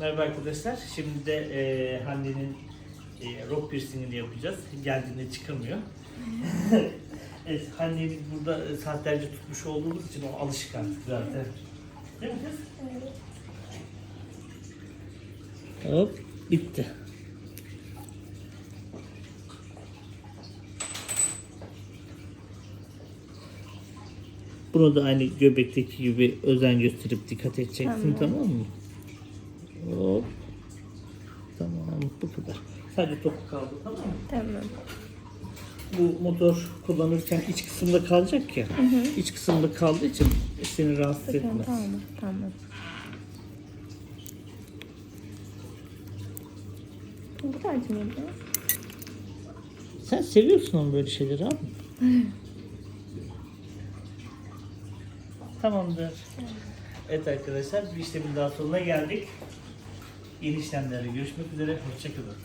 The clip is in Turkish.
Merhaba arkadaşlar. Şimdi de e, Hande'nin e, rock piercingini yapacağız. Geldiğinde çıkamıyor. evet, Hande'yi biz burada e, saatlerce tutmuş olduğumuz için o alışık artık zaten. Değil mi kız? Hop, bitti. Bunu da aynı göbekteki gibi özen gösterip dikkat edeceksin tamam, mı? Tamam bu kadar. Sadece topu kaldı tamam mı? Tamam. Bu motor kullanırken iç kısımda kalacak ya. İç kısımda kaldığı için seni rahatsız Tamam. etmez. Tamam. Tamam. Bu mıydı? Sen seviyorsun ama böyle şeyleri abi. Tamamdır. Evet arkadaşlar bir işlemin daha sonuna geldik. Yeni işlemlerle görüşmek üzere. Hoşçakalın.